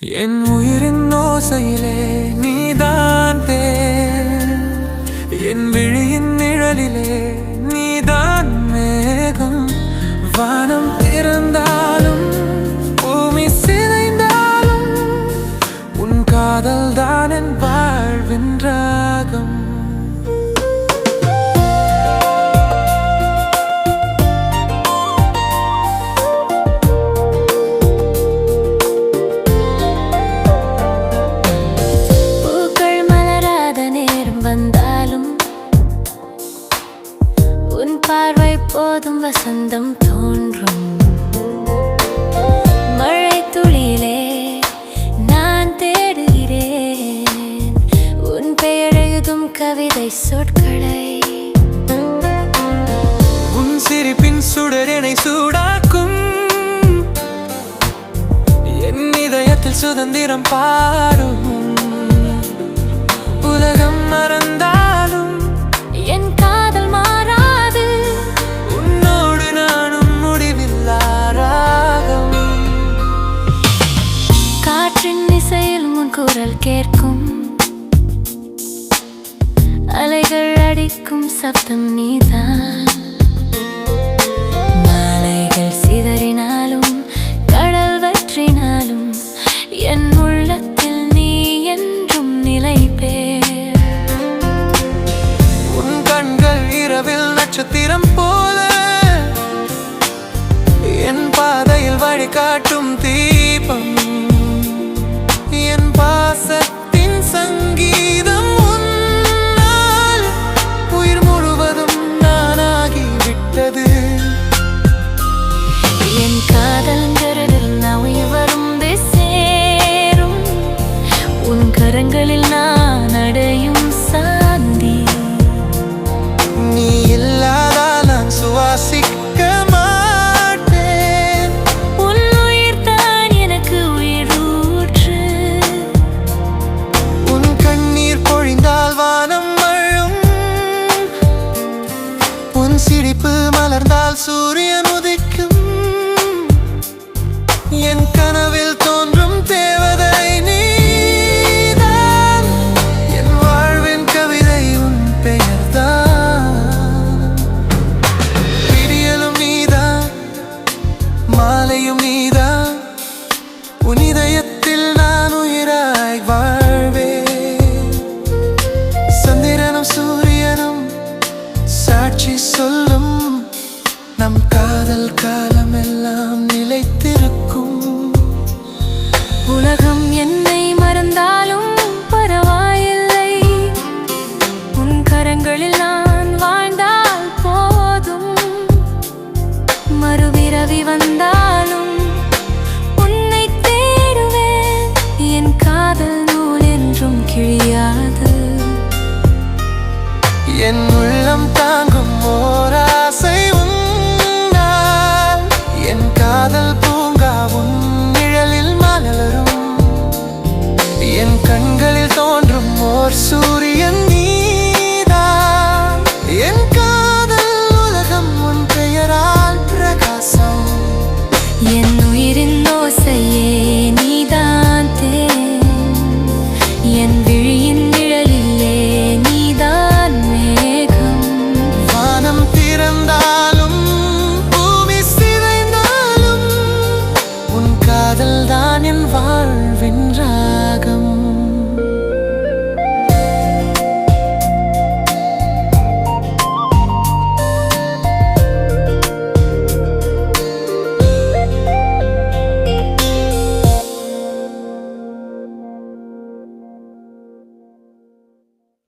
என் உயிரின் ஓசையிலே நீதான் தேன். என் விழியின் நிழலிலே நீதான் மேகம். வானம் திறந்தாலும் பூமி சிதைந்தாலும் உன் காதல் தான் என் வாழ்வின்றான் வசந்தம் தோன்றும். மழை துளியிலே நான் தேடுகிறேன். உன் பெயரெழுதும் கவிதை சொற்களை. உன் சிரிப்பின் சுடரனை சூடாக்கும். என் இதயத்தில் சுதந்திரம் பாரும். உலகம் மறந்தாலும் குரல் கேட்கும். அலைகள் அடிக்கும் சப்தம் நீதான். மாலைகள் சிதறினாலும் கடல் வற்றினாலும் என் உள்ளத்தில் நீ என்றும் நிலை பேர். உன் கண்கள் இரவில் நட்சத்திரம் போ பாசத்தின் சங்கீதம் உன்னால் உயிர் முழுவதும் நானாகிவிட்டது. என் காதல்ங்கிறதில் நான் உயிர் வரும் சேரும். உன் கரங்களில் நான் സൂര്യൻ Một 年 கண்களில் தோன்றும் ஓர் சூரியன்